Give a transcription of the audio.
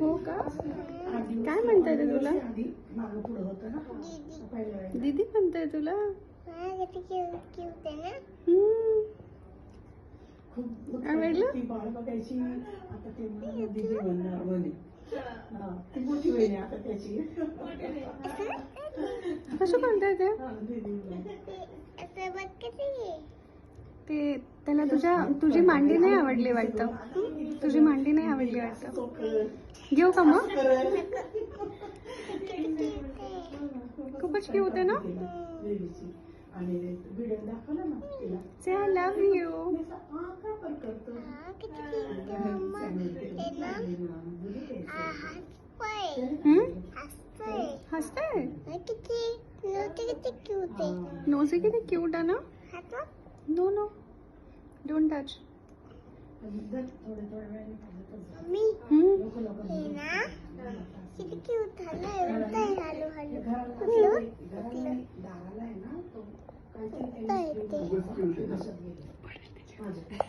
हो का? काय म्हणताय ते तुला? मागं पुढं होतं ना? दीदी. म्हणताय तुला? बघायची. आता ते दिदी म्हणणार म्हणे हा, ती मोठी बहीण आता त्याची. कसं म्हणताय ते. ते त्याला तुझ्या तुझी मांडी नाही आवडली वाटतं? तुझी मांडी नाही आवडली वाटतं. घेऊ का मग. खूपच क्यूट आहे ना? से आय लव्ह यू हसतोय? नोसे किती क्यूट आहे ना? नो नो डोंट टच थोडे थोड्या वेळाने खाल्लं तर मम्मी लोक लोक हे ना किती क्यूट झालं एवढं हॅलो हॅलो घराला घराला